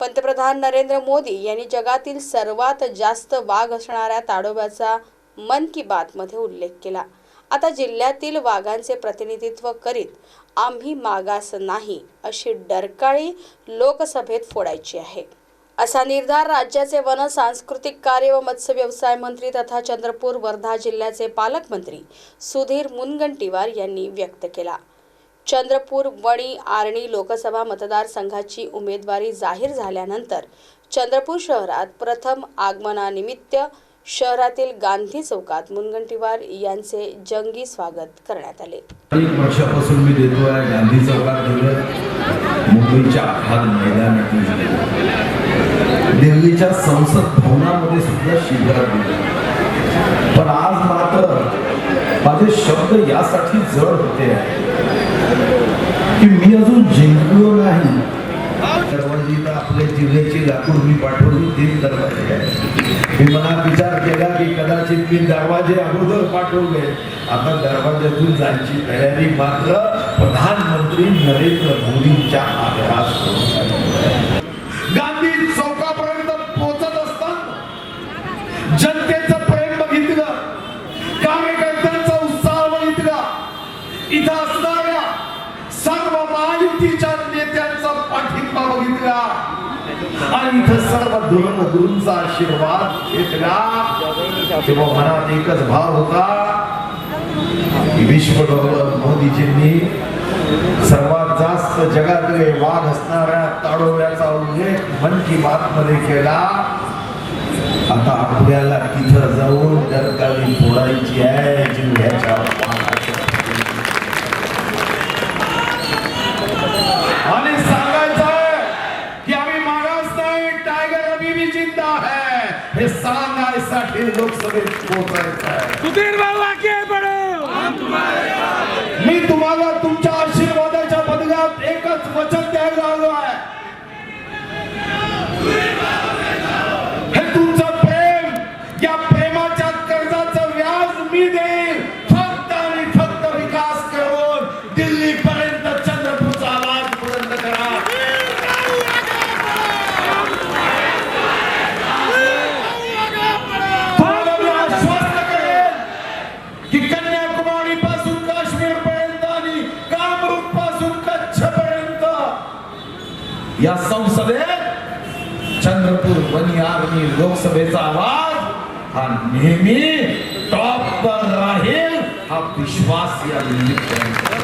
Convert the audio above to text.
पंतप्रधान नरेंद्र मोदी यांनी जगातील सर्वात जास्त वाघ असणाऱ्या ताडोब्याचा मन की बातमध्ये उल्लेख केला. आता जिल्ह्यातील वाघांचे प्रतिनिधित्व करीत आम्ही मागास नाही अशी डरकाळी लोकसभेत फोडायची आहे. असा निर्धार राज्याचे वन सांस्कृतिक कार्य व मत्स्य व्यवसाय मंत्री तथा चंद्रपूर वर्धा जिल्ह्याचे पालकमंत्री सुधीर मुनगंटीवार यांनी व्यक्त केला. चंद्रपूर वणी आर्णी लोकसभा मतदारसंघाची उमेदवारी जाहीर झाल्यानंतर चंद्रपूर शहरात प्रथम आगमनानिमित्त शहरातील गांधी चौकात मुनगंटीवार यांचे जंगी स्वागत करण्यात आले. एक वर्षापासून मी देतो आहे गांधी चौकात मुंबईच्या आखाद मैदानात दिल्लीच्या संसद भवनामध्ये सुद्धा शिबिरात दिलं पण आज मात्र माझे शब्द यासाठी जड होते. की मी अजून जिंकलो नाही. दरवाजीला आपल्या जिल्ह्याची लाकूड मी पाठवली तीन दरवाजे आहे मी मला विचार केला की कदाचित मी दरवाजे अगोदर पाठवले. आता दरवाज्यातून जायची तयारी मात्र प्रधानमंत्री नरेंद्र मोदींच्या आग्रहास गांधी चौकापर्यंत पोहोचत असताना जनतेचं प्रेम बघितलं कार्यकर्त्यांचा उत्साह बघितला. इथं असणाऱ्या महायुतीच्या नेत्यांचा पाठिंबा बघितला. आणि इथं सर्व धर्मगुरूंचा आशीर्वाद घेतला. तेव्हा मनात एकच भाव होता विश्व मोदीजींनी सर्वात जास्त जगातले वाघ असणाऱ्या ताडोव्याचा उल्लेख मन की बात मध्ये केला. आता आपल्याला तिथं जाऊन डरकाली फोडायची आहे जिल्ह्याच्या भी जिंदा है। हे सांगायसाठी लोकसभेत पोहोचायचं आहे सुधीर भाऊ आगे बढ़ो मी तुम्हाला तुमच्या आशीर्वादाच्या बदल्यात एकच वचन द्यायला आलो आहे. या संसदेत चंद्रपूर वनी आर्मी लोकसभेचा आवाज हा नेहमी टॉप वर राहील हा विश्वास या निमित्ताने